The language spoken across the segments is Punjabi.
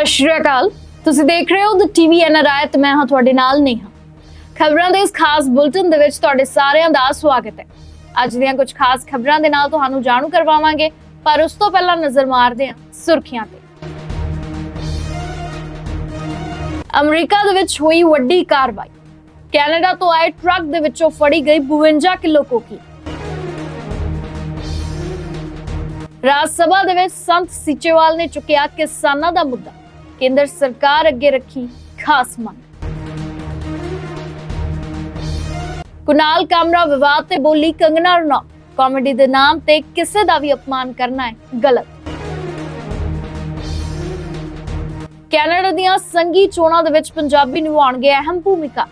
ਸਤਿ ਸ਼੍ਰੀ ਅਕਾਲ। ਤੁਸੀਂ ਦੇਖ ਰਹੇ ਹੋ ਦ ਟੀਵੀ ਐਨਆਰਆਈ ਤੇ ਮੈਂ ਹਾਂ ਤੁਹਾਡੇ ਨਾਲ ਨੇਹਾ। ਖਬਰਾਂ ਦੇ ਇਸ ਖਾਸ ਬੁਲਟਨ ਦੇ ਵਿੱਚ ਤੁਹਾਡੇ ਸਾਰਿਆਂ ਦਾ ਸਵਾਗਤ ਹੈ। ਅੱਜ ਦੀਆਂ ਕੁਝ ਖਾਸ ਖਬਰਾਂ ਦੇ ਨਾਲ ਤੁਹਾਨੂੰ ਜਾਣੂ ਕਰਵਾਵਾਂਗੇ, ਪਰ ਉਸ ਤੋਂ ਪਹਿਲਾਂ ਨਜ਼ਰ ਮਾਰਦੇ ਹਾਂ ਸੁਰਖੀਆਂ ਤੇ। ਅਮਰੀਕਾ ਦੇ ਵਿੱਚ ਹੋਈ ਵੱਡੀ ਕਾਰਵਾਈ। ਕੈਨੇਡਾ ਤੋਂ ਆਏ ਟਰੱਕ ਦੇ ਵਿੱਚੋਂ ਫੜੀ ਗਈ 52 ਕਿਲੋ ਕੋਕੀ ਰਾਜ ਸਭਾ ਦੇ ਵਿੱਚ ਸੰਤ ਸੀਚੇਵਾਲ ਨੇ ਚੁੱਕਿਆ ਕਿਸਾਨਾਂ ਦਾ ਮੁੱਦਾ। ਕੇਂਦਰ ਸਰਕਾਰ ਅੱਗੇ ਰੱਖੀ ਖਾਸ ਮੰਗ। ਕੁਨਾਲ ਕਾਮਰਾ ਵਿਵਾਦ ਤੇ ਬੋਲੀ ਕੰਗਨਾ ਰਣੌਤ। ਕਾਮੇਡੀ ਦੇ ਨਾਮ ਤੇ ਕਿਸੇ ਦਾ ਵੀ ਅਪਮਾਨ ਕਰਨਾ ਹੈ ਗਲਤ। ਕੈਨੇਡਾ ਦੀਆਂ ਸੰਗੀ ਚੋਣਾਂ ਦੇ ਵਿੱਚ ਪੰਜਾਬੀ ਨਿਭਾਉਣਗੇ ਅਹਿਮ ਭੂਮਿਕਾ।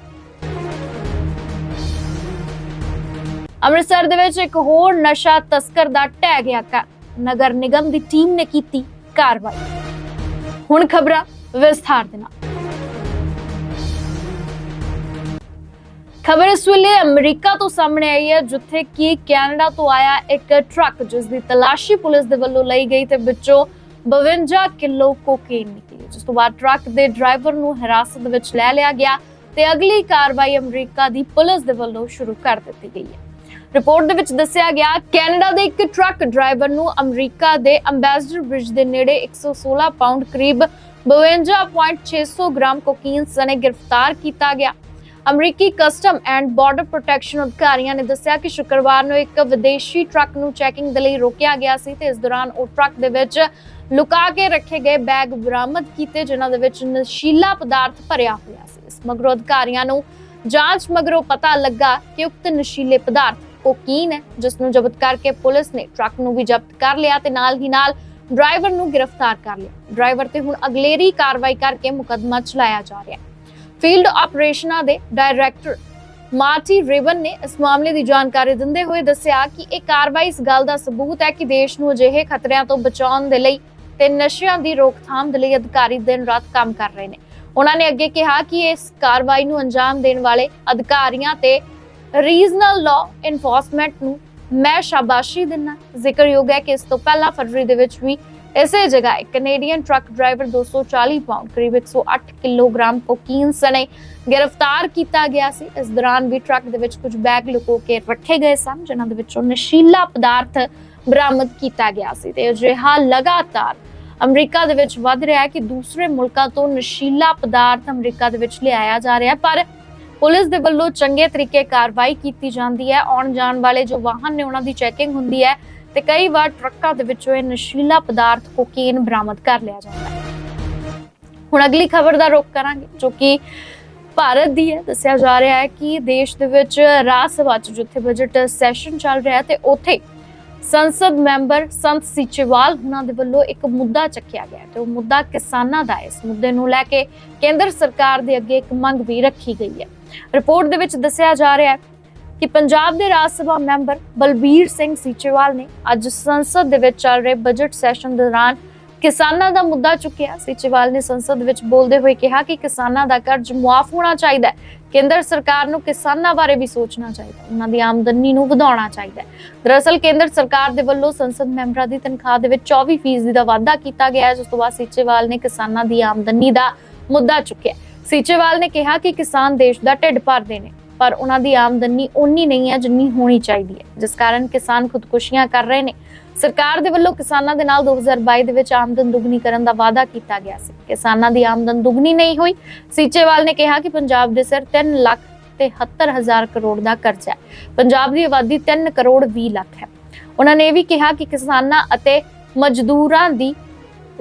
ਅੰਮ੍ਰਿਤਸਰ ਦੇ ਵਿੱਚ ਇੱਕ ਹੋਰ ਨਸ਼ਾ ਤਸਕਰ ਦਾ ਟਹਿ ਗਿਆ ਘਰ। ਨਗਰ ਨਿਗਮ ਦੀ ਟੀਮ ਨੇ ਕੀਤੀ ਕਾਰਵਾਈ। ਹੁਣ ਖਬਰਾਂ ਵਿਸਥਾਰ ਦੇ ਨਾਲ। ਖਬਰ ਇਸ ਵੇਲੇ ਅਮਰੀਕਾ ਤੋਂ ਸਾਹਮਣੇ ਆਈ ਹੈ, ਜਿੱਥੇ ਕਿ ਕੈਨੇਡਾ ਤੋਂ ਆਇਆ ਇੱਕ ਟਰੱਕ ਜਿਸ ਦੀ ਤਲਾਸ਼ੀ ਪੁਲਿਸ ਦੇ ਵੱਲੋਂ ਲਈ ਗਈ ਤੇ ਵਿੱਚੋਂ 52 ਕਿਲੋ ਕੋਕੇਨ ਨਿਕਲੀ। ਜਿਸ ਤੋਂ ਬਾਅਦ ਟਰੱਕ ਦੇ ਡਰਾਈਵਰ ਨੂੰ ਹਿਰਾਸਤ ਵਿੱਚ ਲੈ ਲਿਆ ਗਿਆ ਤੇ ਅਗਲੀ ਕਾਰਵਾਈ ਅਮਰੀਕਾ ਦੀ ਪੁਲਿਸ ਦੇ ਵੱਲੋਂ ਸ਼ੁਰੂ ਕਰ ਦਿੱਤੀ ਗਈ ਹੈ। ਰਿਪੋਰਟ ਦੇ ਵਿੱਚ ਦੱਸਿਆ ਗਿਆ, ਕੈਨੇਡਾ ਦੇ ਇੱਕ ਟਰੱਕ ਡਰਾਈਵਰ ਨੂੰ ਅਮਰੀਕਾ ਦੇ ਅੰਬੈਸਡਰ ਬ੍ਰਿਜ ਦੇ ਨੇੜੇ 116 ਪਾਉਂਡ ਕਰੀਬ 52.600 ਗ੍ਰਾਮ ਕੋਕੀਨ ਸਣੇ ਗ੍ਰਿਫਤਾਰ ਕੀਤਾ ਗਿਆ। ਅਮਰੀਕੀ ਕਸਟਮ ਐਂਡ ਬਾਰਡਰ ਪ੍ਰੋਟੈਕਸ਼ਨ ਅਧਿਕਾਰੀਆਂ ਨੇ ਦੱਸਿਆ ਕਿ ਸ਼ੁੱਕਰਵਾਰ ਨੂੰ ਇੱਕ ਵਿਦੇਸ਼ੀ ਟਰੱਕ ਨੂੰ ਚੈਕਿੰਗ ਦੇ ਲਈ ਰੋਕਿਆ ਗਿਆ ਸੀ ਤੇ ਇਸ ਦੌਰਾਨ ਉਹ ਟਰੱਕ ਦੇ ਵਿੱਚ ਲੁਕਾ ਕੇ ਰੱਖੇ ਗਏ ਬੈਗ ਬਰਾਮਦ ਕੀਤੇ, ਜਿਨ੍ਹਾਂ ਦੇ ਵਿੱਚ ਨਸ਼ੀਲਾ ਪਦਾਰਥ ਭਰਿਆ ਹੋਇਆ ਸੀ। ਇਸ ਮਗਰੋਂ ਅਧਿਕਾਰੀਆਂ ਨੂੰ ਜਾਂਚ ਮਗਰੋਂ ਪਤਾ ਲੱਗਾ ਕਿ ਉਕਤ ਨਸ਼ੀਲੇ ਪਦਾਰਥ ਕੋਕੀਨ ਹੈ ਜਿਸ ਨੂੰ ਜ਼ਬਤ ਕਰਕੇ ਪੁਲਿਸ ਨੇ ਟਰੱਕ ਨੂੰ ਵੀ ਜ਼ਬਤ ਕਰ ਲਿਆ ਤੇ ਨਾਲ ਹੀ ਨਾਲ ਡਰਾਈਵਰ ਨੂੰ ਗ੍ਰਿਫਤਾਰ ਕਰ ਲਿਆ। ਡਰਾਈਵਰ ਤੇ ਹੁਣ ਅਗਲੇਰੀ ਕਾਰਵਾਈ ਕਰਕੇ ਮੁਕੱਦਮਾ ਚਲਾਇਆ ਜਾ ਰਿਹਾ ਹੈ। ਫੀਲਡ ਆਪਰੇਸ਼ਨਾਂ ਦੇ ਡਾਇਰੈਕਟਰ ਮਾਰਟੀ ਰਿਬਨ ਨੇ ਇਸ ਮਾਮਲੇ ਦੀ ਜਾਣਕਾਰੀ ਦਿੰਦੇ ਹੋਏ ਦੱਸਿਆ ਕਿ ਇਹ ਕਾਰਵਾਈ ਇਸ ਗੱਲ ਦਾ ਸਬੂਤ ਹੈ ਕਿ ਦੇਸ਼ ਨੂੰ ਅਜਿਹੇ ਖਤਰਿਆਂ ਤੋਂ ਬਚਾਉਣ ਦੇ ਲਈ ਤੇ ਨਸ਼ਿਆਂ ਦੀ ਰੋਕਥਾਮ ਦੇ ਲਈ ਅਧਿਕਾਰੀ ਦਿਨ ਰਾਤ ਕੰਮ ਕਰ ਰਹੇ ਨੇ। ਉਹਨਾਂ ਨੇ ਅੱਗੇ ਕਿਹਾ ਕਿ ਇਸ ਕਾਰਵਾਈ ਨੂੰ ਅੰਜਾਮ ਦੇਣ ਵਾਲੇ ਅਧਿਕਾਰੀਆਂ ਤੇ ਰੀਜਨਲ ਲਾਅ ਇਨਫੋਰਸਮੈਂਟ ਨੂੰ ਮੈਂ ਸ਼ਾਬਾਸ਼ੀ ਦਿੰਨਾ। ਜ਼ਿਕਰਯੋਗ ਹੈ ਕਿ ਇਸ ਤੋਂ ਪਹਿਲਾਂ ਫਰਵਰੀ ਦੇ ਵਿੱਚ ਵੀ ਇਸੇ ਜਗ੍ਹਾ ਇੱਕ ਕੈਨੇਡੀਅਨ ਟਰੱਕ ਡਰਾਈਵਰ 240 ਪਾਉਂਡ ਕਰੀਬ 108 ਕਿਲੋਗ੍ਰਾਮ ਕੋਕੀਨ ਸਣੇ ਗ੍ਰਿਫਤਾਰ ਕੀਤਾ ਗਿਆ ਸੀ। ਇਸ ਦੌਰਾਨ ਵੀ ਟਰੱਕ ਦੇ ਵਿੱਚ ਕੁਝ ਬੈਗ ਲੁਕੋ ਕੇ ਰੱਖੇ ਗਏ ਸਨ, ਜਿਨ੍ਹਾਂ ਦੇ ਵਿੱਚੋਂ ਨਸ਼ੀਲਾ ਪਦਾਰਥ ਬਰਾਮਦ ਕੀਤਾ ਗਿਆ ਸੀ ਤੇ ਅਜਿਹਾ ਲਗਾਤਾਰ ਅਮਰੀਕਾ ਦੇ ਵਿੱਚ ਵੱਧ ਰਿਹਾ ਹੈ ਕਿ ਦੂਸਰੇ ਮੁਲਕਾਂ ਤੋਂ ਨਸ਼ੀਲਾ ਪਦਾਰਥ ਅਮਰੀਕਾ ਦੇ ਵਿੱਚ ਲਿਆਇਆ ਜਾ ਰਿਹਾ ਹੈ। ਪਰ ਪੁਲਿਸ ਦੇ ਵੱਲੋਂ ਚੰਗੇ ਤਰੀਕੇ ਕਾਰਵਾਈ ਕੀਤੀ ਜਾਂਦੀ ਹੈ। ਆਉਣ ਜਾਣ ਵਾਲੇ ਜੋ ਵਾਹਨ ਨੇ, ਉਹਨਾਂ ਦੀ ਚੈਕਿੰਗ ਹੁੰਦੀ ਹੈ ਤੇ ਕਈ ਵਾਰ ਟਰੱਕਾਂ ਦੇ ਵਿੱਚੋਂ ਇਹ ਨਸ਼ੀਲਾ ਪਦਾਰਥ ਕੋਕੇਨ ਬਰਾਮਦ ਕਰ ਲਿਆ ਜਾਂਦਾ ਹੈ। ਹੁਣ ਅਗਲੀ ਖਬਰ ਦਾ ਰੁਖ ਕਰਾਂਗੇ, ਜੋ ਕਿ ਭਾਰਤ ਦੀ ਹੈ। ਦੱਸਿਆ ਜਾ ਰਿਹਾ ਹੈ ਕਿ ਦੇਸ਼ ਦੇ ਵਿੱਚ ਰਾਜ ਸਭਾ 'ਚ ਜਿੱਥੇ ਬਜਟ ਸੈਸ਼ਨ ਚੱਲ ਰਿਹਾ ਤੇ ਉੱਥੇ ਸੰਸਦ ਮੈਂਬਰ ਸੰਤ ਸੀਚੇਵਾਲ ਉਹਨਾਂ ਦੇ ਵੱਲੋਂ ਇੱਕ ਮੁੱਦਾ ਚੱਕਿਆ ਗਿਆ ਤੇ ਉਹ ਮੁੱਦਾ ਕਿਸਾਨਾਂ ਦਾ ਹੈ। ਇਸ ਮੁੱਦੇ ਨੂੰ ਲੈ ਕੇ ਕੇਂਦਰ ਸਰਕਾਰ ਦੇ ਅੱਗੇ ਇੱਕ ਮੰਗ ਵੀ ਰੱਖੀ ਗਈ ਹੈ। ਰਿਪੋਰਟ ਦੇ ਵਿੱਚ ਦੱਸਿਆ ਜਾ ਰਿਹਾ ਹੈ ਕਿ ਪੰਜਾਬ ਦੇ ਰਾਜ ਸਭਾ ਮੈਂਬਰ ਬਲਬੀਰ ਸਿੰਘ ਸੀਚੇਵਾਲ ਨੇ ਅੱਜ ਸੰਸਦ ਦੇ ਵਿੱਚ ਚੱਲ ਰਹੇ ਬਜਟ ਸੈਸ਼ਨ ਦੌਰਾਨ ਕਿਸਾਨਾਂ ਦਾ ਮੁੱਦਾ ਚੁੱਕਿਆ। ਸੀਚੇਵਾਲ ਨੇ ਸੰਸਦ ਵਿੱਚ ਬੋਲਦੇ ਹੋਏ ਕਿਹਾ ਕਿ ਕਿਸਾਨਾਂ ਦਾ ਕਰਜ਼ ਮੁਆਫ ਹੋਣਾ ਚਾਹੀਦਾ ਹੈ। ਕੇਂਦਰ ਸਰਕਾਰ ਨੂੰ ਕਿਸਾਨਾਂ ਬਾਰੇ ਵੀ ਸੋਚਣਾ ਚਾਹੀਦਾ ਹੈ। ਉਹਨਾਂ ਦੀ ਆਮਦਨੀ ਨੂੰ ਵਧਾਉਣਾ ਚਾਹੀਦਾ ਹੈ। ਦਰਅਸਲ ਕੇਂਦਰ ਸਰਕਾਰ ਦੇ ਵੱਲੋਂ ਸੰਸਦ ਮੈਂਬਰਾਂ ਦੀ ਤਨਖਾਹ ਦੇ ਵਿੱਚ 24% ਦਾ ਵਾਧਾ ਕੀਤਾ ਗਿਆ ਹੈ, ਜਿਸ ਤੋਂ ਬਾਅਦ ਸੀਚੇਵਾਲ ਨੇ ਕਿਸਾਨਾਂ ਦੀ ਆਮਦਨੀ ਦਾ ਮੁੱਦਾ ਚੁੱਕਿਆ। ਸੀਚੇਵਾਲ ਨੇ ਕਿਹਾ ਕਿ ਕਿਸਾਨ ਦੇਸ਼ ਦਾ ਢਿੱਡ ਭਰਦੇ ਨੇ, ਪਰ ਉਹਨਾਂ ਦੀ ਆਮਦਨੀ ਓਨੀ ਨਹੀਂ ਹੈ ਜਿੰਨੀ ਹੋਣੀ ਚਾਹੀਦੀ ਹੈ, ਜਿਸ ਕਾਰਨ ਕਿਸਾਨ ਖੁਦਕੁਸ਼ੀਆਂ ਕਰ ਰਹੇ ਨੇ। ਸਰਕਾਰ ਦੇ ਵੱਲੋਂ ਕਿਸਾਨਾਂ ਦੇ ਨਾਲ 2022 ਦੇ ਵਿੱਚ ਆਮਦਨ ਦੁੱਗਣੀ ਕਰਨ ਦਾ ਵਾਅਦਾ ਕੀਤਾ ਗਿਆ ਸੀ। ਕਿਸਾਨਾਂ ਦੀ ਆਮਦਨ ਦੁੱਗਣੀ ਨਹੀਂ ਹੋਈ। ਸੀਚੇਵਾਲ ਨੇ ਕਿਹਾ ਕਿ ਪੰਜਾਬ ਦੇ ਸਿਰ 3 ਲੱਖ ਤੇ 71000 ਕਰੋੜ ਦਾ ਕਰਜ਼ਾ ਹੈ। ਪੰਜਾਬ ਦੀ ਆਬਾਦੀ 3 ਕਰੋੜ 20 ਲੱਖ ਹੈ। ਉਹਨਾਂ ਨੇ ਇਹ ਵੀ ਕਿਹਾ ਕਿ ਕਿਸਾਨਾਂ ਅਤੇ ਮਜ਼ਦੂਰਾਂ ਦੀ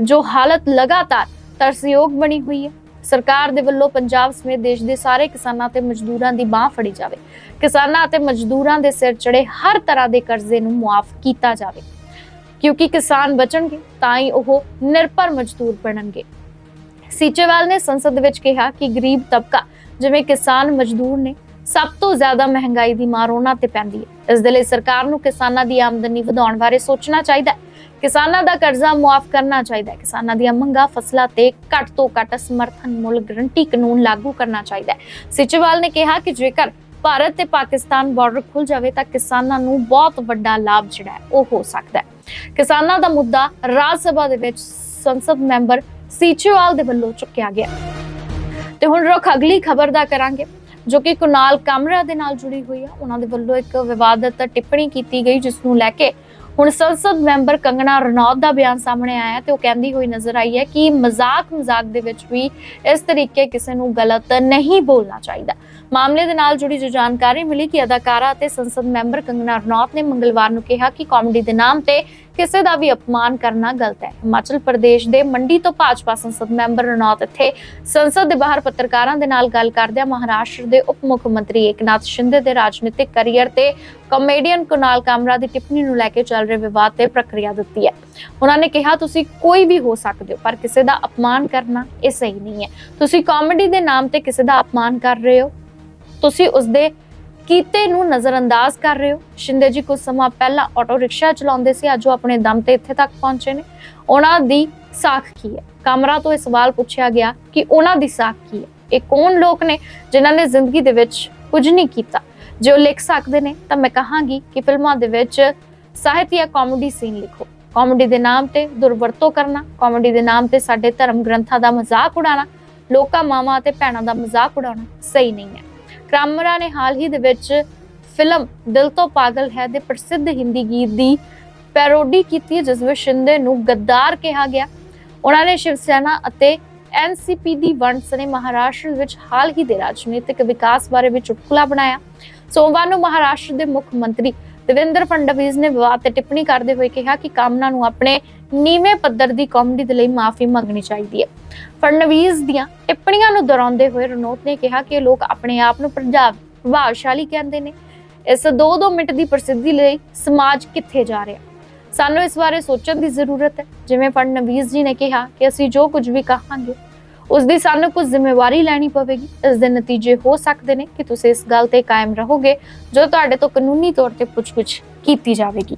ਜੋ ਹਾਲਤ ਲਗਾਤਾਰ ਤਰਸਯੋਗ ਬਣੀ ਹੋਈ ਹੈ। ਸਰਕਾਰ ਦੇ ਵੱਲੋਂ ਪੰਜਾਬ ਸਮੇਤ ਦੇਸ਼ ਦੇ ਸਾਰੇ ਕਿਸਾਨਾਂ ਤੇ ਮਜ਼ਦੂਰਾਂ ਦੀ ਬਾਹ ਫੜੀ ਜਾਵੇ। ਕਿਸਾਨਾਂ ਅਤੇ ਮਜ਼ਦੂਰਾਂ ਦੇ ਸਿਰ ਚੜੇ ਹਰ ਤਰ੍ਹਾਂ ਦੇ ਕਰਜ਼ੇ ਨੂੰ ਮੁਆਫ ਕੀਤਾ ਜਾਵੇ। ਕਿਉਂਕਿ ਕਿਸਾਨ ਬਚਣਗੇ, ਤਾਂ ਹੀ ਉਹ ਨਿਰਭਰ ਮਜ਼ਦੂਰ ਬਣਨਗੇ। ਸੀਚੇਵਾਲ ਨੇ ਸੰਸਦ ਵਿੱਚ ਕਿਹਾ ਕਿ ਗਰੀਬ ਤਬਕਾ, ਜਿਵੇਂ ਕਿਸਾਨ ਮਜ਼ਦੂਰ ਨੇ, ਸਭ ਤੋਂ ਜ਼ਿਆਦਾ ਮਹਿੰਗਾਈ ਦੀ ਮਾਰ ਉਹਨਾਂ ਤੇ ਪੈਂਦੀ ਹੈ। ਇਸ ਦੇ ਲਈ ਸਰਕਾਰ ਨੂੰ ਕਿਸਾਨਾਂ ਦੀ ਆਮਦਨੀ ਵਧਾਉਣ ਬਾਰੇ ਸੋਚਣਾ ਚਾਹੀਦਾ ਹੈ। ਕਿਸਾਨਾਂ ਦਾ ਕਰਜ਼ਾ ਮੁਆਫ ਕਰਨਾ ਚਾਹੀਦਾ ਹੈ। ਕਿਸਾਨਾਂ ਦੀਆਂ ਮੰਗਾਂ ਫਸਲਾਂ ਤੇ ਘੱਟ ਤੋਂ ਘੱਟ ਸਮਰਥਨ ਮੁੱਲ ਗਰੰਟੀ ਕਾਨੂੰਨ ਲਾਗੂ ਕਰਨਾ ਚਾਹੀਦਾ ਹੈ। ਸਿਚੇਵਾਲ ਨੇ ਕਿਹਾ ਕਿ ਜੇਕਰ ਭਾਰਤ ਤੇ ਪਾਕਿਸਤਾਨ ਬਾਰਡਰ ਖੁੱਲ ਜਾਵੇ ਤਾਂ ਕਿਸਾਨਾਂ ਨੂੰ ਬਹੁਤ ਵੱਡਾ ਲਾਭ ਜਿਹੜਾ ਹੈ ਉਹ ਹੋ ਸਕਦਾ ਹੈ। ਕਿਸਾਨਾਂ ਦਾ ਮੁੱਦਾ ਰਾਜ ਸਭਾ ਦੇ ਵਿੱਚ ਸੰਸਦ ਮੈਂਬਰ ਸੀਚੇਵਾਲ ਦੇ ਵੱਲੋਂ ਚੁੱਕਿਆ ਗਿਆ ਤੇ ਹੁਣ ਰੁਖ ਅਗਲੀ ਖਬਰ ਦਾ ਕਰਾਂਗੇ, ਜੋ ਕਿ ਕੁਨਾਲ ਕਾਮਰਾ ਦੇ ਨਾਲ ਜੁੜੀ ਹੋਈ ਆ। ਉਹਨਾਂ ਦੇ ਵੱਲੋਂ ਇੱਕ ਵਿਵਾਦਤ ਟਿੱਪਣੀ ਕੀਤੀ ਗਈ, ਜਿਸ ਨੂੰ ਲੈ ਕੇ ਹੁਣ ਸੰਸਦ ਮੈਂਬਰ ਕੰਗਣਾ ਰਣੌਤ ਦਾ ਬਿਆਨ ਸਾਹਮਣੇ ਆਇਆ ਤੇ ਉਹ ਕਹਿੰਦੀ ਹੋਈ ਨਜ਼ਰ ਆਈ ਹੈ ਕਿ ਮਜ਼ਾਕ ਮਜ਼ਾਕ ਦੇ ਵਿੱਚ ਵੀ ਇਸ ਤਰੀਕੇ ਕਿਸੇ ਨੂੰ ਗਲਤ ਨਹੀਂ ਬੋਲਣਾ ਚਾਹੀਦਾ। ਮਾਮਲੇ ਦੇ ਨਾਲ ਜੁੜੀ ਜੋ ਜਾਣਕਾਰੀ ਮਿਲੀ ਕਿ ਅਦਾਕਾਰਾ ਅਤੇ ਸੰਸਦ ਮੈਂਬਰ ਕੰਗਣਾ ਰਣੌਤ ਨੇ ਮੰਗਲਵਾਰ ਨੂੰ ਕਿਹਾ ਕਿ ਕਾਮੇਡੀ ਦੇ ਨਾਮ ਤੇ ਕਿਸੇ ਦਾ ਵੀ ਅਪਮਾਨ ਕਰਨਾ ਗਲਤ ਹੈ। ਹਿਮਾਚਲ ਪ੍ਰਦੇਸ਼ ਦੇ ਮੰਡੀ ਤੋਂ ਭਾਜਪਾ ਸੰਸਦ ਮੈਂਬਰ ਰਣੌਤ ਇੱਥੇ ਸੰਸਦ ਦੇ ਬਾਹਰ ਪੱਤਰਕਾਰਾਂ ਦੇ ਨਾਲ ਗੱਲ ਕਰਦਿਆਂ ਮਹਾਰਾਸ਼ਟਰ ਦੇ ਉਪ ਮੁੱਖ ਮੰਤਰੀ ਏਕਨਾਥ ਸ਼ਿੰਦੇ ਦੇ ਰਾਜਨੀਤਿਕ ਕੈਰੀਅਰ ਤੇ ਕਾਮੇਡੀਅਨ ਕੁਨਾਲ ਕਾਮਰਾ ਦੀ ਟਿੱਪਣੀ ਨੂੰ ਲੈ ਕੇ ਚੱਲ ਰਹੇ ਵਿਵਾਦ ਤੇ ਪ੍ਰਕਿਰਿਆ ਦਿੱਤੀ ਹੈ। ਉਹਨਾਂ ਨੇ ਕਿਹਾ, ਤੁਸੀਂ ਕੋਈ ਵੀ ਹੋ ਸਕਦੇ ਹੋ, ਪਰ ਕਿਸੇ ਦਾ ਅਪਮਾਨ ਕਰਨਾ ਇਹ ਸਹੀ ਨਹੀਂ ਹੈ। ਤੁਸੀਂ ਕਾਮੇਡੀ ਦੇ ਨਾਮ ਤੇ ਕਿਸੇ ਦਾ ਅਪਮਾਨ ਕਰ ਰਹੇ ਹੋ। ਤੁਸੀਂ ਉਸ ਦੇ ਕੀਤੇ ਨੂੰ ਨਜ਼ਰਅੰਦਾਜ਼ ਕਰ ਰਹੇ ਹੋ? ਸ਼ਿੰਦੇ ਜੀ, ਕੁਝ ਸਮਾਂ ਪਹਿਲਾਂ ਆਟੋ ਰਿਕਸ਼ਾ ਚਲਾਉਂਦੇ ਸੀ, ਅੱਜ ਉਹ ਆਪਣੇ ਦਮ ਤੇ ਇੱਥੇ ਤੱਕ ਪਹੁੰਚੇ ਨੇ। ਉਹਨਾਂ ਦੀ ਸਾਖ ਕੀ ਹੈ? ਕਾਮਰਾ ਤੋਂ ਇਹ ਸਵਾਲ ਪੁੱਛਿਆ ਗਿਆ ਕਿ ਉਹਨਾਂ ਦੀ ਸਾਖ ਕੀ ਹੈ? ਇਹ ਕੌਣ ਲੋਕ ਨੇ ਜਿਨ੍ਹਾਂ ਨੇ ਜ਼ਿੰਦਗੀ ਦੇ ਵਿੱਚ ਕੁਝ ਨਹੀਂ ਕੀਤਾ? ਜੇ ਉਹ ਲਿਖ ਸਕਦੇ ਨੇ, ਤਾਂ ਮੈਂ ਕਹਾਂਗੀ ਕਿ ਫਿਲਮਾਂ ਦੇ ਵਿੱਚ ਸਾਹਿਤ ਜਾਂ ਕਾਮੇਡੀ ਸੀਨ ਲਿਖੋ। ਕਾਮੇਡੀ ਦੇ ਨਾਮ ਤੇ ਦੁਰਵਰਤੋਂ ਕਰਨਾ ਕਾਮੇਡੀ ਦੇ ਨਾਮ ਤੇ ਸਾਡੇ ਧਰਮ ਗ੍ਰੰਥਾਂ ਦਾ ਮਜ਼ਾਕ ਉਡਾਉਣਾ, ਲੋਕਾਂ ਮਾਵਾਂ ਅਤੇ ਭੈਣਾਂ ਦਾ ਮਜ਼ਾਕ ਉਡਾਉਣਾ ਸਹੀ ਨਹੀਂ ਹੈ। ਕ੍ਰਾਮਰਾ ਨੇ ਹਾਲ ਹੀ ਦੇ ਵਿੱਚ ਫਿਲਮ ਦਿਲ ਤੋਂ ਪਾਗਲ ਹੈ ਦੇ ਪ੍ਰਸਿੱਧ ਹਿੰਦੀ ਗੀਤ ਦੀ ਪੈਰੋਡੀ ਕੀਤੀ ਜਿਸ ਵਿੱਚ ਸ਼ਿੰਦੇ ਨੂੰ ਗੱਦਾਰ ਕਿਹਾ ਗਿਆ। ਉਹਨਾਂ ਨੇ ਸ਼ਿਵ ਸੈਨਾ ਅਤੇ ਐਨਸੀਪੀ ਦੀ ਵੰਡ ਸਣੇ ਮਹਾਰਾਸ਼ਟਰ ਵਿੱਚ ਹਾਲ ਹੀ ਦੇ ਰਾਜਨੀਤਿਕ ਵਿਕਾਸ ਬਾਰੇ ਵੀ ਚੁਟਕਲਾ ਬਣਾਇਆ। ਸੋਮਵਾਰ ਨੂੰ ਮਹਾਰਾਸ਼ਟਰ ਦੇ ਮੁੱਖ ਮੰਤਰੀ ਦੇਵੇਂਦਰ ਫਡਣਵੀਸ ਨੇ ਵਿਵਾਦ ਤੇ ਟਿੱਪਣੀ ਕਰਦੇ ਹੋਏ ਕਿਹਾ ਕਿ ਕਾਮਨਾ ਨੂੰ ਆਪਣੇ ਨੀਵੇਂ ਪੱਧਰ ਦੀ ਕਾਮੇਡੀ ਦੇ ਲਈ ਮਾਫੀ ਮੰਗਣੀ ਚਾਹੀਦੀ ਹੈ। ਫੜਨਵੀਸ ਦੀਆਂ ਟਿੱਪਣੀਆਂ ਨੂੰ ਦੁਹਰਾਉਂਦੇ ਹੋਏ ਰਣੌਤ ਨੇ ਕਿਹਾ ਕਿ ਲੋਕ ਆਪਣੇ ਆਪ ਨੂੰ ਪ੍ਰਭਾਵਸ਼ਾਲੀ ਕਹਿੰਦੇ ਨੇ। ਇਸ 2-2 ਮਿੰਟ ਦੀ ਪ੍ਰਸਿੱਧੀ ਲਈ ਸਮਾਜ ਕਿੱਥੇ ਜਾ ਰਿਹਾ? ਸਾਨੂੰ ਇਸ ਬਾਰੇ ਸੋਚਣ ਦੀ ਜ਼ਰੂਰਤ ਹੈ। ਜਿਵੇਂ ਫਡਣਵੀਸ ਜੀ ਨੇ ਕਿਹਾ ਕਿ ਅਸੀਂ ਜੋ ਕੁਝ ਵੀ ਕਹਾਂਗੇ, ਉਸ ਦੀ ਸਾਨੂੰ ਕੁਝ ਜ਼ਿੰਮੇਵਾਰੀ ਲੈਣੀ ਪਵੇਗੀ। ਇਸ ਦੇ ਨਤੀਜੇ ਹੋ ਸਕਦੇ ਨੇ ਕਿ ਤੁਸੀਂ ਇਸ ਗੱਲ ਤੇ ਕਾਇਮ ਰਹੋਗੇ ਜੋ ਤੁਹਾਡੇ ਤੋਂ ਕਾਨੂੰਨੀ ਤੌਰ ਤੇ ਪੁੱਛਗਿੱਛ ਕੀਤੀ ਜਾਵੇਗੀ।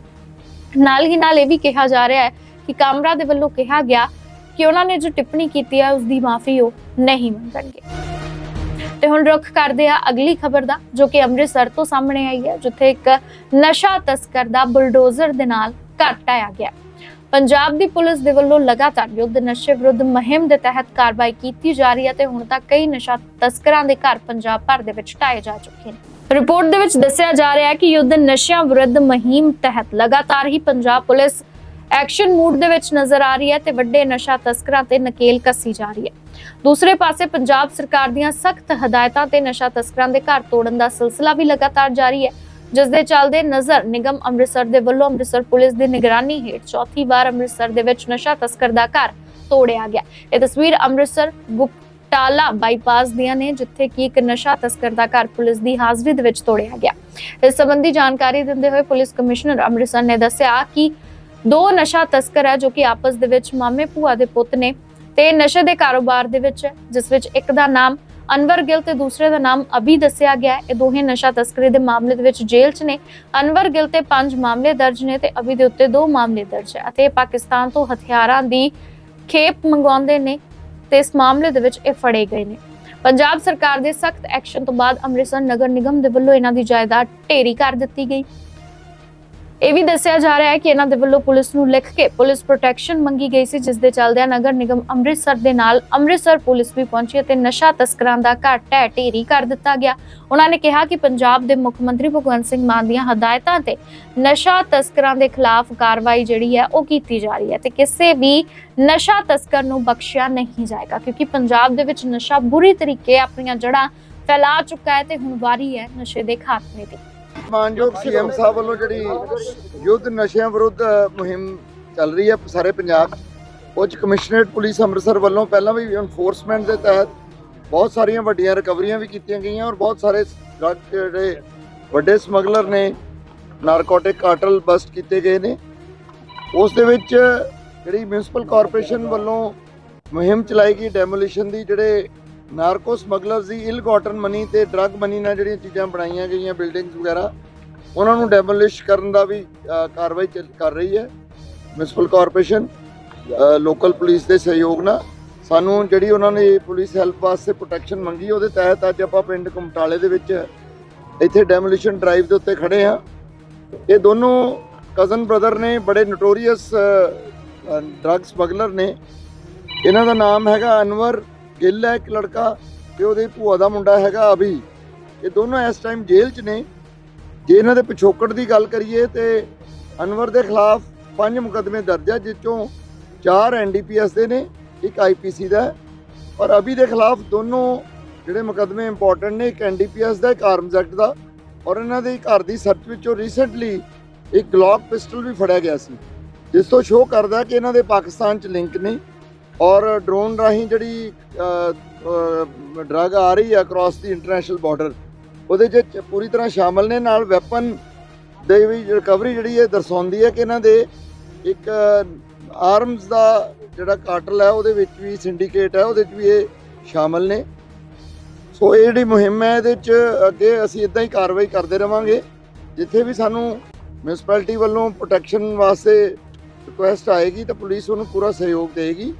ਨਾਲ ਹੀ ਨਾਲ ਇਹ ਵੀ ਕਿਹਾ ਜਾ ਰਿਹਾ ਹੈ ਕਿ ਕਾਮਰਾ ਦੇ ਵੱਲੋਂ ਕਿਹਾ ਗਿਆ ਕਿ ਉਹਨਾਂ ਨੇ ਜੋ ਟਿੱਪਣੀ ਕੀਤੀ ਹੈ ਉਸ ਦੀ ਮਾਫੀ ਉਹ ਨਹੀਂ ਮੰਗਣਗੇ। ਤੇ ਹੁਣ ਰੁਖ ਕਰਦੇ ਆ ਅਗਲੀ ਖਬਰ ਦਾ, ਜੋ ਕਿ ਅੰਮ੍ਰਿਤਸਰ ਤੋਂ ਸਾਹਮਣੇ ਆਈ ਹੈ, ਜਿੱਥੇ ਇੱਕ ਨਸ਼ਾ ਤਸਕਰ ਦਾ ਬੁਲਡੋਜ਼ਰ ਦੇ ਨਾਲ ਘਰ ਢਾਇਆ ਗਿਆ। ਪੰਜਾਬ ਦੀ ਪੁਲਿਸ ਦੇ ਵੱਲੋਂ ਲਗਾਤਾਰ ਯੁੱਧ, ਨਸ਼ੇ ਵਿਰੁੱਧ ਮੁਹਿੰਮ ਦੇ ਤਹਿਤ ਕਾਰਵਾਈ ਕੀਤੀ ਜਾ ਰਹੀ ਹੈ ਤੇ ਹੁਣ ਤੱਕ ਕਈ ਨਸ਼ਾ ਤਸਕਰਾਂ ਦੇ ਘਰ ਪੰਜਾਬ ਭਰ ਦੇ ਵਿੱਚ ਢਾਏ ਜਾ ਚੁੱਕੇ ਨੇ। ਰਿਪੋਰਟ ਦੇ ਵਿੱਚ ਦੱਸਿਆ ਜਾ ਰਿਹਾ ਹੈ ਕਿ ਯੁੱਧ, ਨਸ਼ਿਆਂ ਵਿਰੁੱਧ ਮੁਹਿੰਮ ਤਹਿਤ ਲਗਾਤਾਰ ਹੀ ਪੰਜਾਬ ਪੁਲਿਸ ਐਕਸ਼ਨ ਮੂਡ ਦੇ ਵਿੱਚ ਨਜ਼ਰ ਆ ਰਹੀ ਹੈ ਤੇ ਵੱਡੇ ਨਸ਼ਾ ਤਸਕਰਾਂ ਤੇ ਨਕੇਲ ਕੱਸੀ ਜਾ ਰਹੀ ਹੈ। ਦੂਸਰੇ ਪਾਸੇ ਪੰਜਾਬ ਸਰਕਾਰ ਦੀਆਂ ਸਖਤ ਹਦਾਇਤਾਂ ਤੇ ਨਸ਼ਾ ਤਸਕਰਾਂ ਦੇ ਘਰ ਤੋੜਨ ਦਾ ਸਿਲਸਿਲਾ ਵੀ ਲਗਾਤਾਰ ਜਾਰੀ ਹੈ, ਜਿਸ ਦੇ ਚੱਲਦੇ ਨਜ਼ਰ ਨਿਗਮ ਅੰਮ੍ਰਿਤਸਰ ਦੇ ਵੱਲੋਂ ਅੰਮ੍ਰਿਤਸਰ ਪੁਲਿਸ ਦੀ ਨਿਗਰਾਨੀ ਹੇਠ ਚੌਥੀ ਵਾਰ ਅੰਮ੍ਰਿਤਸਰ ਦੇ ਵਿੱਚ ਨਸ਼ਾ ਤਸਕਰ ਦਾ ਘਰ ਤੋੜਿਆ ਗਿਆ। ਇਹ ਤਸਵੀਰ ਅੰਮ੍ਰਿਤਸਰ ਗੁਪਟਾਲਾ ਬਾਈਪਾਸ ਦੀਆਂ ਨੇ, ਜਿੱਥੇ ਕਿ ਇੱਕ ਨਸ਼ਾ ਤਸਕਰ ਦਾ ਘਰ ਪੁਲਿਸ ਦੀ ਹਾਜ਼ਰੀ ਦੇ ਵਿੱਚ ਤੋੜਿਆ ਗਿਆ। ਇਸ ਸੰਬੰਧੀ ਜਾਣਕਾਰੀ ਦਿੰਦੇ ਹੋਏ ਪੁਲਿਸ ਕਮਿਸ਼ਨਰ ਅੰਮ੍ਰਿਤਸਰ ਨੇ ਦੱਸਿਆ ਕਿ ਦੋ ਨਸ਼ਾ ਤਸਕਰ ਹੈ ਜੋ ਕਿ ਆਪਸ ਦੇ ਵਿੱਚ ਮਾਮੇ ਭੂਆ ਦੇ ਪੁੱਤ ਨੇ ਤੇ ਨਸ਼ੇ ਦੇ ਕਾਰੋਬਾਰ ਦੇ ਵਿੱਚ ਹੈ, ਜਿਸ ਵਿੱਚ ਇੱਕ ਦਾ ਨਾਮ ਅਨਵਰ ਗਿੱਲ ਤੇ ਦੂਸਰੇ ਦਾ ਨਾਮ ਅਭੀ ਦੱਸਿਆ ਗਿਆ ਹੈ। ਇਹ ਦੋਹੇ ਨਸ਼ਾ ਤਸਕਰੀ ਦੇ ਮਾਮਲੇ ਦੇ ਵਿੱਚ ਜੇਲ੍ਹ 'ਚ ਨੇ। ਅਨਵਰ ਗਿੱਲ ਤੇ 5 ਮਾਮਲੇ ਦਰਜ ਨੇ ਤੇ ਅਭੀ ਦੇ ਉੱਤੇ 2 ਮਾਮਲੇ ਦਰਜ ਹੈ ਅਤੇ ਪਾਕਿਸਤਾਨ ਤੋਂ ਹਥਿਆਰਾਂ ਦੀ ਖੇਪ ਮੰਗਵਾਉਂਦੇ ਨੇ ਤੇ ਇਸ ਮਾਮਲੇ ਦੇ ਵਿੱਚ ਇਹ ਫੜੇ ਗਏ ਨੇ। ਪੰਜਾਬ ਸਰਕਾਰ ਦੇ ਸਖਤ ਐਕਸ਼ਨ ਤੋਂ ਬਾਅਦ ਅੰਮ੍ਰਿਤਸਰ ਨਗਰ ਨਿਗਮ ਦੇ ਵੱਲੋਂ ਇਹਨਾਂ ਦੀ ਜਾਇਦਾਦ ਢੇਰੀ ਕਰ ਦਿੱਤੀ ਗਈ। ਇਹ ਵੀ ਦੱਸਿਆ ਜਾ ਰਿਹਾ ਹੈ ਕਿ ਇਹਨਾਂ ਦੇ ਵੱਲੋਂ ਪੁਲਿਸ ਨੂੰ ਲਿਖ ਕੇ ਪੁਲਿਸ ਪ੍ਰੋਟੈਕਸ਼ਨ ਮੰਗੀ ਗਈ ਸੀ, ਜਿਸ ਦੇ ਚੱਲਦਿਆਂ ਨਗਰ ਨਿਗਮ ਅੰਮ੍ਰਿਤਸਰ ਦੇ ਨਾਲ ਅੰਮ੍ਰਿਤਸਰ ਪੁਲਿਸ ਵੀ ਪਹੁੰਚੀ ਅਤੇ ਨਸ਼ਾ ਤਸਕਰਾਂ ਦਾ ਘਰ ਢਹਿ ਢੇਰੀ ਕਰ ਦਿੱਤਾ ਗਿਆ। ਉਹਨਾਂ ਨੇ ਕਿਹਾ ਕਿ ਪੰਜਾਬ ਦੇ ਮੁੱਖ ਮੰਤਰੀ ਭਗਵੰਤ ਸਿੰਘ ਮਾਨ ਦੀਆਂ ਹਦਾਇਤਾਂ ਤੇ ਨਸ਼ਾ ਤਸਕਰਾਂ ਦੇ ਖਿਲਾਫ ਕਾਰਵਾਈ ਜਿਹੜੀ ਹੈ, ਉਹ ਕੀਤੀ ਜਾ ਰਹੀ ਹੈ ਤੇ ਕਿਸੇ ਵੀ ਨਸ਼ਾ ਤਸਕਰ ਨੂੰ ਬਖਸ਼ਿਆ ਨਹੀਂ ਜਾਏਗਾ, ਕਿਉਂਕਿ ਪੰਜਾਬ ਦੇ ਵਿੱਚ ਨਸ਼ਾ ਬੁਰੀ ਤਰੀਕੇ ਆਪਣੀਆਂ ਜੜ੍ਹਾਂ ਫੈਲਾ ਚੁੱਕਾ ਹੈ ਤੇ ਹੁਣ ਵਾਰੀ ਹੈ ਨਸ਼ੇ ਦੇ ਖਾਤਮੇ ਦੀ। ਮਾਨਯੋਗ ਸੀਐਮ ਸਾਹਿਬ ਵੱਲੋਂ ਜਿਹੜੀ ਯੁੱਧ ਨਸ਼ਿਆਂ ਵਿਰੁੱਧ ਮੁਹਿੰਮ ਚੱਲ ਰਹੀ ਹੈ ਸਾਰੇ ਪੰਜਾਬ 'ਚ। ਉਹ 'ਚ ਕਮਿਸ਼ਨਰੇਟ ਪੁਲਿਸ ਅੰਮ੍ਰਿਤਸਰ ਵੱਲੋਂ ਪਹਿਲਾਂ ਵੀ ਐਨਫੋਰਸਮੈਂਟ ਦੇ ਤਹਿਤ ਬਹੁਤ ਸਾਰੀਆਂ ਵੱਡੀਆਂ ਰਿਕਵਰੀਆਂ ਵੀ ਕੀਤੀਆਂ ਗਈਆਂ ਔਰ ਬਹੁਤ ਸਾਰੇ ਜਿਹੜੇ ਵੱਡੇ ਸਮਗਲਰ ਨੇ ਨਾਰਕੋਟਿਕ ਕਾਰਟਲ ਬਸਟ ਕੀਤੇ ਗਏ ਨੇ ਉਸ ਦੇ ਵਿੱਚ ਜਿਹੜੀ ਮਿਊਨਿਸਪਲ ਕਾਰਪੋਰੇਸ਼ਨ ਵੱਲੋਂ ਮੁਹਿੰਮ ਚਲਾਈ ਗਈ ਡੈਮੋਲੀਸ਼ਨ ਦੀ ਜਿਹੜੇ ਨਾਰਕੋ ਸਮਗਲਰਸ ਦੀ ਇਲ ਗਾਟਨ ਮਨੀ ਤੇ ਡਰੱਗ ਮਨੀ ਨਾਲ ਜਿਹੜੀਆਂ ਚੀਜ਼ਾਂ ਬਣਾਈਆਂ ਗਈਆਂ, ਬਿਲਡਿੰਗਸ ਵਗੈਰਾ, ਉਹਨਾਂ ਨੂੰ ਡੈਮੋਲਿਸ਼ ਕਰਨ ਦਾ ਵੀ ਕਾਰਵਾਈ ਚੱਲ- ਕਰ ਰਹੀ ਹੈ ਮਿਊਨਿਸਪਲ ਕਾਰਪੋਰੇਸ਼ਨ ਲੋਕਲ ਪੁਲਿਸ ਦੇ ਸਹਿਯੋਗ ਨਾਲ। ਸਾਨੂੰ ਜਿਹੜੀ ਉਹਨਾਂ ਨੇ ਪੁਲਿਸ ਹੈਲਪ ਵਾਸਤੇ ਪ੍ਰੋਟੈਕਸ਼ਨ ਮੰਗੀ, ਉਹਦੇ ਤਹਿਤ ਅੱਜ ਆਪਾਂ ਪਿੰਡ ਕਮਟਾਲੇ ਦੇ ਵਿੱਚ ਇੱਥੇ ਡੈਮੋਲਿਸ਼ਨ ਡਰਾਈਵ ਦੇ ਉੱਤੇ ਖੜੇ ਆ ਇਹ ਦੋਨੋਂ ਕਜ਼ਨ ਬ੍ਰਦਰ ਨੇ, ਬੜੇ ਨੋਟੋਰੀਅਸ ਡਰੱਗ ਸਮਗਲਰ ਨੇ। ਇਹਨਾਂ ਦਾ ਨਾਮ ਹੈਗਾ ਅਨਵਰ ਗਿੱਲ ਹੈ ਇੱਕ ਲੜਕਾ ਤੇ ਉਹਦੇ ਭੂਆ ਦਾ ਮੁੰਡਾ ਹੈਗਾ ਅਭੀ। ਇਹ ਦੋਨੋਂ ਇਸ ਟਾਈਮ ਜੇਲ੍ਹ 'ਚ ਨੇ। ਜੇ ਇਹਨਾਂ ਦੇ ਪਿਛੋਕੜ ਦੀ ਗੱਲ ਕਰੀਏ ਤੇ ਅਨਵਰ ਦੇ ਖਿਲਾਫ ਪੰਜ ਮੁਕੱਦਮੇ ਦਰਜ ਹੈ ਜਿਸ ਚੋਂ ਚਾਰ ਐਨਡੀਪੀਐਸ ਦੇ ਨੇ, ਇੱਕ ਆਈਪੀਸੀ ਦਾ ਔਰ ਅਭੀ ਦੇ ਖਿਲਾਫ ਦੋਨੋਂ ਜਿਹੜੇ ਮੁਕੱਦਮੇ ਇੰਪੋਰਟੈਂਟ ਨੇ, ਇੱਕ ਐਨਡੀਪੀਐਸ ਦਾ, ਇੱਕ ਆਰਮਜ਼ ਐਕਟ ਦਾ, ਔਰ ਇਹਨਾਂ ਦੇ ਘਰ ਦੀ ਸਰਚ ਵਿੱਚੋਂ ਰੀਸੈਂਟਲੀ ਇੱਕ ਗਲੌਕ ਪਿਸਟਲ ਵੀ ਫੜਿਆ ਗਿਆ ਸੀ, ਜਿਸ ਤੋਂ ਸ਼ੋਅ ਕਰਦਾ ਕਿ ਇਹਨਾਂ ਦੇ ਪਾਕਿਸਤਾਨ 'ਚ ਲਿੰਕ ਨੇ। ਔਰ ਡਰੋਨ ਰਾਹੀਂ ਜਿਹੜੀ ਡਰਗ ਆ ਰਹੀ ਹੈ ਅਕ੍ਰੋਸ ਦੀ ਇੰਟਰਨੈਸ਼ਨਲ ਬਾਰਡਰ ਉਹਦੇ 'ਚ ਪੂਰੀ ਤਰ੍ਹਾਂ ਸ਼ਾਮਲ ਨੇ। ਨਾਲ ਵੈਪਨ ਦੇ ਵੀ ਰਿਕਵਰੀ ਜਿਹੜੀ ਹੈ ਦਰਸਾਉਂਦੀ ਹੈ ਕਿ ਇਹਨਾਂ ਦੇ ਇੱਕ ਆਰਮਸ ਦਾ ਜਿਹੜਾ ਕਾਟਲ ਹੈ, ਉਹਦੇ ਵਿੱਚ ਵੀ ਸਿੰਡੀਕੇਟ ਹੈ, ਉਹਦੇ 'ਚ ਵੀ ਇਹ ਸ਼ਾਮਲ ਨੇ। ਸੋ ਇਹ ਜਿਹੜੀ ਮੁਹਿੰਮ ਹੈ, ਇਹਦੇ 'ਚ ਅੱਗੇ ਅਸੀਂ ਇਦਾਂ ਹੀ ਕਾਰਵਾਈ ਕਰਦੇ ਰਵਾਂਗੇ, ਜਿੱਥੇ ਵੀ ਸਾਨੂੰ ਮਿਊਨਿਸਪੈਲਿਟੀ ਵੱਲੋਂ ਪ੍ਰੋਟੈਕਸ਼ਨ ਵਾਸਤੇ ਰਿਕੁਐਸਟ ਆਏਗੀ, ਤਾਂ ਪੁਲਿਸ ਉਹਨੂੰ ਪੂਰਾ ਸਹਿਯੋਗ ਦੇਗੀ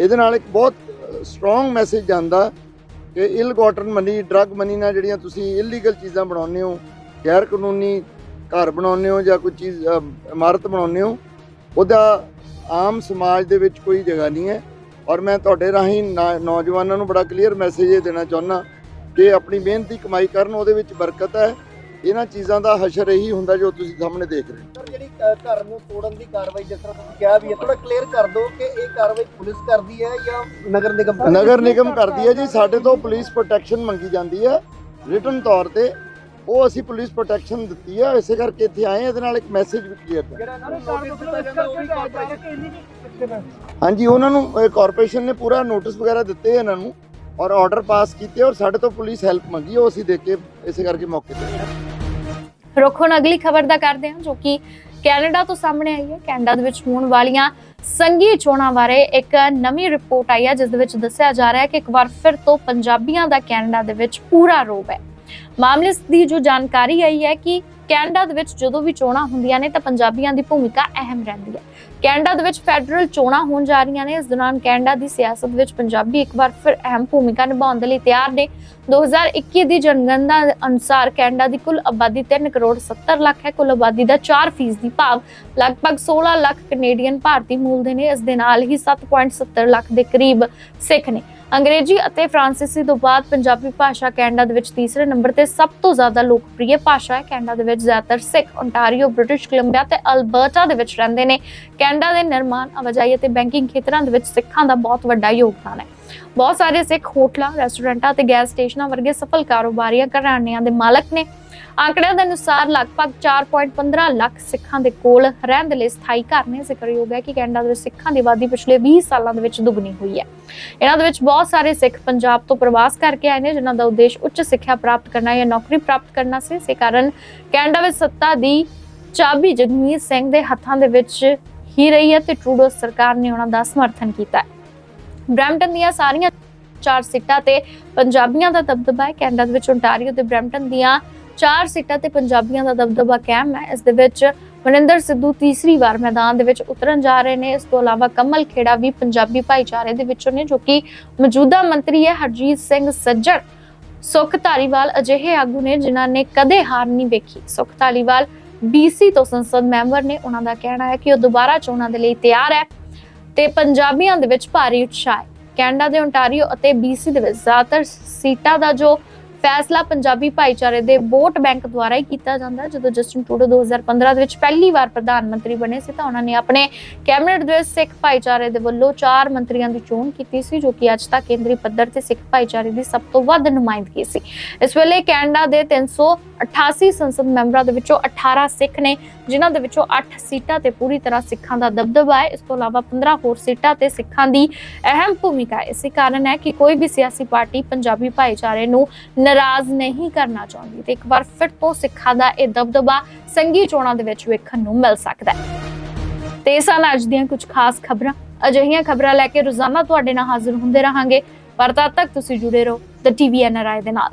ਇਹਦੇ ਨਾਲ ਇੱਕ ਬਹੁਤ ਸਟਰੋਂਗ ਮੈਸੇਜ ਜਾਂਦਾ ਕਿ ill gotten money drug money ਨਾਲ ਜਿਹੜੀਆਂ ਤੁਸੀਂ ਇਲੀਗਲ ਚੀਜ਼ਾਂ ਬਣਾਉਂਦੇ ਹੋ ਗੈਰ ਕਾਨੂੰਨੀ ਘਰ ਬਣਾਉਂਦੇ ਹੋ ਜਾਂ ਕੋਈ ਚੀਜ਼ ਇਮਾਰਤ ਬਣਾਉਂਦੇ ਹੋ, ਉਹਦਾ ਆਮ ਸਮਾਜ ਦੇ ਵਿੱਚ ਕੋਈ ਜਗ੍ਹਾ ਨਹੀਂ ਹੈ। ਔਰ ਮੈਂ ਤੁਹਾਡੇ ਰਾਹੀਂ ਨਾ- ਨੌਜਵਾਨਾਂ ਨੂੰ ਬੜਾ ਕਲੀਅਰ ਮੈਸੇਜ ਇਹ ਦੇਣਾ ਚਾਹੁੰਦਾ ਕਿ ਆਪਣੀ ਮਿਹਨਤ ਦੀ ਕਮਾਈ ਕਰਨ ਉਹਦੇ ਵਿੱਚ ਬਰਕਤ ਹੈ। ਇਹਨਾਂ ਚੀਜ਼ਾਂ ਦਾ ਹਸ਼ਰ ਇਹੀ ਹੁੰਦਾ ਜੋ ਤੁਸੀਂ ਸਾਹਮਣੇ ਦੇਖ ਰਹੇ ਹੋ। ਘਰ ਨੂੰ ਤੋੜਨ ਦੀ ਕਾਰਵਾਈ ਜਿਸ ਤਰ੍ਹਾਂ ਤੁਸੀਂ ਕਿਹਾ ਵੀ ਹੈ ਥੋੜਾ ਕਲੀਅਰ ਕਰ ਦਿਓ ਕਿ ਇਹ ਕਾਰਵਾਈ ਪੁਲਿਸ ਕਰਦੀ ਹੈ ਜਾਂ ਨਗਰ ਨਿਗਮ ਕਰਦੀ ਹੈ? ਨਗਰ ਨਿਗਮ ਕਰਦੀ ਹੈ ਜੀ ਸਾਡੇ ਤੋਂ ਪੁਲਿਸ ਪ੍ਰੋਟੈਕਸ਼ਨ ਮੰਗੀ ਜਾਂਦੀ ਹੈ। ਰਿਟਨ ਤੌਰ ਤੇ ਉਹ ਅਸੀਂ ਪੁਲਿਸ ਪ੍ਰੋਟੈਕਸ਼ਨ ਦਿੱਤੀ ਹੈ। ਇਸੇ ਕਰਕੇ ਇੱਥੇ ਆਏ ਇਹਦੇ ਨਾਲ ਇੱਕ ਮੈਸੇਜ ਵੀ ਕਲੀਅਰ ਹੈ। ਹਾਂਜੀ ਉਹਨਾਂ ਨੂੰ ਕਾਰਪੋਰੇਸ਼ਨ ਨੇ ਪੂਰਾ ਨੋਟਿਸ ਵਗੈਰਾ ਦਿੱਤੇ ਇਹਨਾਂ ਨੂੰ ਔਰ ਆਰਡਰ ਪਾਸ ਕੀਤੇ ਔਰ ਸਾਡੇ ਤੋਂ ਪੁਲਿਸ ਹੈਲਪ ਮੰਗੀ। ਉਹ ਅਸੀਂ ਦੇ ਕੇ ਇਸੇ ਕਰਕੇ ਮੌਕੇ ਤੇ ਰੁੱਖ ਅਗਲੀ ਖਬਰ ਦਾ ਕਰਦੇ ਹਾਂ ਜੋ ਕਿ ਕੈਨੇਡਾ ਤੋਂ ਸਾਹਮਣੇ ਆਈ ਹੈ। ਕੈਨੇਡਾ ਦੇ ਵਿੱਚ ਹੋਣ ਵਾਲੀਆਂ ਸੰਘੀ ਚੋਣਾਂ ਬਾਰੇ ਇੱਕ ਨਵੀਂ ਰਿਪੋਰਟ ਆਈ ਹੈ, ਜਿਸ ਦੇ ਵਿੱਚ ਦੱਸਿਆ ਜਾ ਰਿਹਾ ਹੈ ਕਿ ਇੱਕ ਵਾਰ ਫਿਰ ਤੋਂ ਪੰਜਾਬੀਆਂ ਦਾ ਕੈਨੇਡਾ ਦੇ ਵਿੱਚ ਪੂਰਾ ਰੋਬ ਹੈ। ਮਾਮਲੇ ਦੀ ਜੋ ਜਾਣਕਾਰੀ ਆਈ ਹੈ ਕਿ ਕੈਨੇਡਾ ਦੇ ਵਿੱਚ ਜਦੋਂ ਵੀ ਚੋਣਾਂ ਹੁੰਦੀਆਂ ਨੇ ਤਾਂ ਪੰਜਾਬੀਆਂ ਦੀ ਭੂਮਿਕਾ ਅਹਿਮ ਰਹਿੰਦੀ ਹੈ। ਕੈਨੇਡਾ ਦੇ ਵਿੱਚ ਫੈਡਰਲ ਚੋਣਾਂ ਹੋਣ ਜਾ ਰਹੀਆਂ ਨੇ। ਇਸ ਦੌਰਾਨ ਕੈਨੇਡਾ ਦੀ ਸਿਆਸਤ ਵਿੱਚ ਪੰਜਾਬੀ ਇੱਕ ਵਾਰ ਫਿਰ ਅਹਿਮ ਭੂਮਿਕਾ ਨਿਭਾਉਣ ਦੇ ਲਈ ਤਿਆਰ ਨੇ। 2021 ਦੀ ਜਨਗਣਨਾ ਅਨੁਸਾਰ ਕੈਨੇਡਾ ਦੀ ਕੁੱਲ ਆਬਾਦੀ 3 ਕਰੋੜ 70 ਲੱਖ ਹੈ। ਕੁੱਲ ਆਬਾਦੀ ਦਾ 4% ਦੀ ਭਾਵ ਲਗਭਗ 16 ਲੱਖ ਕੈਨੇਡੀਅਨ ਭਾਰਤੀ ਮੂਲ ਦੇ ਨੇ। ਇਸ ਦੇ ਨਾਲ ਹੀ 7.70 ਲੱਖ ਦੇ ਕਰੀਬ ਸਿੱਖ ਨੇ। ਅੰਗਰੇਜ਼ੀ ਅਤੇ ਫਰਾਂਸੀਸੀ ਤੋਂ ਬਾਅਦ ਪੰਜਾਬੀ ਭਾਸ਼ਾ ਕੈਨੇਡਾ ਦੇ ਵਿੱਚ ਤੀਸਰੇ ਨੰਬਰ ਤੇ ਸਭ ਤੋਂ ਜ਼ਿਆਦਾ ਲੋਕਪ੍ਰਿਯ ਭਾਸ਼ਾ ਹੈ। ਕੈਨੇਡਾ ਦੇ ਵਿੱਚ ਜ਼ਿਆਦਾਤਰ ਸਿੱਖ ਓਨਟਾਰੀਓ ਬ੍ਰਿਟਿਸ਼, ਕੋਲੰਬੀਆ ਤੇ ਅਲਬਰਟਾ ਦੇ ਵਿੱਚ ਰਹਿੰਦੇ ਨੇ। ਕੈਨੇਡਾ ਦੇ ਨਿਰਮਾਣ, ਆਵਾਜਾਈ ਅਤੇ ਬੈਂਕਿੰਗ ਖੇਤਰਾਂ ਦੇ ਵਿੱਚ ਸਿੱਖਾਂ ਦਾ ਬਹੁਤ ਵੱਡਾ ਯੋਗਦਾਨ ਹੈ। ਬਹੁਤ ਸਾਰੇ ਸਿੱਖ ਹੋਟਲਾਂ, ਰੈਸਟੋਰੈਂਟਾਂ ਤੇ ਗੈਸ ਸਟੇਸ਼ਨਾਂ ਵਰਗੇ ਸਫਲ ਕਾਰੋਬਾਰੀਆਂ ਘਰਾਣਿਆਂ ਦੇ ਮਾਲਕ ਨੇ। ਆંકੜਿਆਂ ਦੇ ਅਨੁਸਾਰ ਲਗਭਗ 4.15 ਲੱਖ ਸਿੱਖਾਂ ਦੇ ਕੋਲ ਰਹਿਣ ਦੇ ਲਈ ਸਥਾਈ ਘਰ ਨੇ। ਜ਼ਿਕਰਯੋਗ ਹੈ ਕਿ ਕੈਨੇਡਾ ਦੇ ਸਿੱਖਾਂ ਦੀ ਆਬਾਦੀ ਪਿਛਲੇ 20 ਸਾਲਾਂ ਦੇ ਵਿੱਚ ਦੁੱਗਣੀ ਹੋਈ ਹੈ। ਇਹਨਾਂ ਦੇ ਵਿੱਚ ਬਹੁਤ ਸਾਰੇ ਸਿੱਖ ਪੰਜਾਬ ਤੋਂ ਪ੍ਰਵਾਸ ਕਰਕੇ ਆਏ ਨੇ, ਜਿਨ੍ਹਾਂ ਦਾ ਉਦੇਸ਼ ਉੱਚ ਸਿੱਖਿਆ ਪ੍ਰਾਪਤ ਕਰਨਾ ਜਾਂ ਨੌਕਰੀ ਪ੍ਰਾਪਤ ਕਰਨਾ ਸੀ। ਇਸੇ ਕਾਰਨ ਕੈਨੇਡਾ ਵਿੱਚ ਸੱਤਾ ਦੀ ਚਾਬੀ ਜਗਮੀਤ ਸਿੰਘ ਦੇ ਹੱਥਾਂ ਦੇ ਵਿੱਚ ਹੀ ਰਹੀ ਹੈ ਤੇ ਟਰੂਡੋ ਸਰਕਾਰ ਨੇ ਉਹਨਾਂ ਦਾ ਸਮਰਥਨ ਕੀਤਾ ਹੈ। ਬ੍ਰੈਂਪਟਨ ਦੀਆਂ ਸਾਰੀਆਂ ਚਾਰ ਸੀਟਾਂ ਤੇ ਪੰਜਾਬੀਆਂ ਦਾ ਦਬਦਬਾ ਹੈ। ਕੈਨੇਡਾ ਦੇ ਵਿੱਚ ਓਨਟਾਰੀਓ ਤੇ ਬ੍ਰੈਂਪਟਨ ਦੀਆਂ ਚਾਰ ਸੀਟਾਂ ਤੇ ਪੰਜਾਬੀਆਂ ਦਾ ਦਬਦਬਾ ਕਾਇਮ ਹੈ। ਇਸ ਦੇ ਵਿੱਚ ਮਨਿੰਦਰ ਸਿੱਧੂ ਤੀਸਰੀ ਵਾਰ ਮੈਦਾਨ ਦੇ ਵਿੱਚ ਉਤਰਨ ਜਾ ਰਹੇ ਨੇ। ਇਸ ਤੋਂ ਇਲਾਵਾ ਕਮਲ ਖੇੜਾ ਵੀ ਪੰਜਾਬੀ ਭਾਈਚਾਰੇ ਦੇ ਵਿੱਚੋਂ ਨੇ, ਜੋ ਕਿ ਮੌਜੂਦਾ ਮੰਤਰੀ ਹੈ ਹਰਜੀਤ ਸਿੰਘ ਸੱਜਣ। ਸੁਖ ਧਾਲੀਵਾਲ ਅਜਿਹੇ ਆਗੂ ਨੇ ਜਿਨ੍ਹਾਂ ਨੇ ਕਦੇ ਹਾਰ ਨਹੀਂ ਵੇਖੀ। ਸੁਖ ਧਾਲੀਵਾਲ ਬੀਸੀ ਤੋਂ ਸੰਸਦ ਮੈਂਬਰ ਨੇ। ਉਹਨਾਂ ਦਾ ਕਹਿਣਾ ਹੈ ਕਿ ਉਹ ਦੁਬਾਰਾ ਚੋਣਾਂ ਦੇ ਲਈ ਤਿਆਰ ਹੈ ਤੇ ਪੰਜਾਬੀਆਂ ਦੇ ਵਿੱਚ ਭਾਰੀ ਉਤਸ਼ਾਹ ਹੈ। ਕੈਨੇਡਾ ਦੇ ਓਨਟਾਰੀਓ ਅਤੇ ਬੀਸੀ ਦੇ ਵਿੱਚ ਜ਼ਿਆਦਾਤਰ ਸੀਟਾਂ ਦਾ ਜੋ ਫੈਸਲਾ ਪੰਜਾਬੀ ਭਾਈਚਾਰੇ ਦੇ ਵੋਟ ਬੈਂਕ ਦੁਆਰਾ ਹੀ ਕੀਤਾ ਜਾਂਦਾ। ਜਦੋਂ ਜਸਟਿਨ ਟੂਡੋ 2015 ਦੇ ਵਿੱਚ ਪਹਿਲੀ ਵਾਰ ਪ੍ਰਧਾਨ ਮੰਤਰੀ ਬਣੇ ਸੀ, ਤਾਂ ਉਹਨਾਂ ਨੇ ਆਪਣੇ ਕੈਬਨਿਟ ਦੇ ਵਿੱਚ ਸਿੱਖ ਭਾਈਚਾਰੇ ਦੇ ਵੱਲੋਂ ਚਾਰ ਮੰਤਰੀਆਂ ਦੀ ਚੋਣ ਕੀਤੀ ਸੀ, ਜੋ ਕਿ ਅੱਜ ਤੱਕ ਕੇਂਦਰੀ ਪੱਧਰ ਤੇ ਸਿੱਖ ਭਾਈਚਾਰੇ ਦੀ ਸਭ ਤੋਂ ਵੱਧ ਨੁਮਾਇੰਦਗੀ ਸੀ। ਇਸ ਵੇਲੇ ਕੈਨੇਡਾ ਦੇ 388 ਸੰਸਦ ਮੈਂਬਰਾਂ ਦੇ ਵਿੱਚੋਂ 18 ਸਿੱਖ ਨੇ, ਜਿਨ੍ਹਾਂ ਦੇ ਵਿੱਚੋਂ 8 ਸੀਟਾਂ ਤੇ ਪੂਰੀ ਤਰ੍ਹਾਂ ਸਿੱਖਾਂ ਦਾ ਦਬਦਬਾ ਹੈ। ਇਸ ਤੋਂ ਇਲਾਵਾ 15 ਹੋਰ ਸੀਟਾਂ ਤੇ ਸਿੱਖਾਂ ਦੀ ਅਹਿਮ ਭੂਮਿਕਾ ਹੈ। ਇਸੇ ਕਾਰਨ ਹੈ ਕਿ ਕੋਈ ਵੀ ਸਿਆਸੀ ਪਾਰਟੀ ਪੰਜਾਬੀ ਭਾਈਚਾਰੇ ਨੂੰ ਨਾਰਾਜ਼ ਨਹੀਂ ਕਰਨਾ ਚਾਹੁੰਦੀ ਤੇ ਇੱਕ ਵਾਰ ਫਿਰ ਤੋਂ ਸਿੱਖਾਂ ਦਾ ਇਹ ਦਬਦਬਾ ਸੰਗੀ ਚੋਣਾਂ ਦੇ ਵਿੱਚ ਵੇਖਣ ਨੂੰ ਮਿਲ ਸਕਦਾ ਹੈ। ਤੇ ਸਾਲ ਅੱਜ ਦੀਆਂ ਕੁਝ ਖਾਸ ਖਬਰਾਂ, ਅਜਿਹੀਆਂ ਖਬਰਾਂ ਲੈ ਕੇ ਰੋਜ਼ਾਨਾ ਤੁਹਾਡੇ ਨਾਲ ਹਾਜ਼ਰ ਹੁੰਦੇ ਰਹਾਂਗੇ। ਪਰ ਤਦ ਤੱਕ ਤੁਸੀਂ ਜੁੜੇ ਰਹੋ ਦ ਟੀਵੀ ਐਨਆਰਆਈ ਦੇ ਨਾਲ।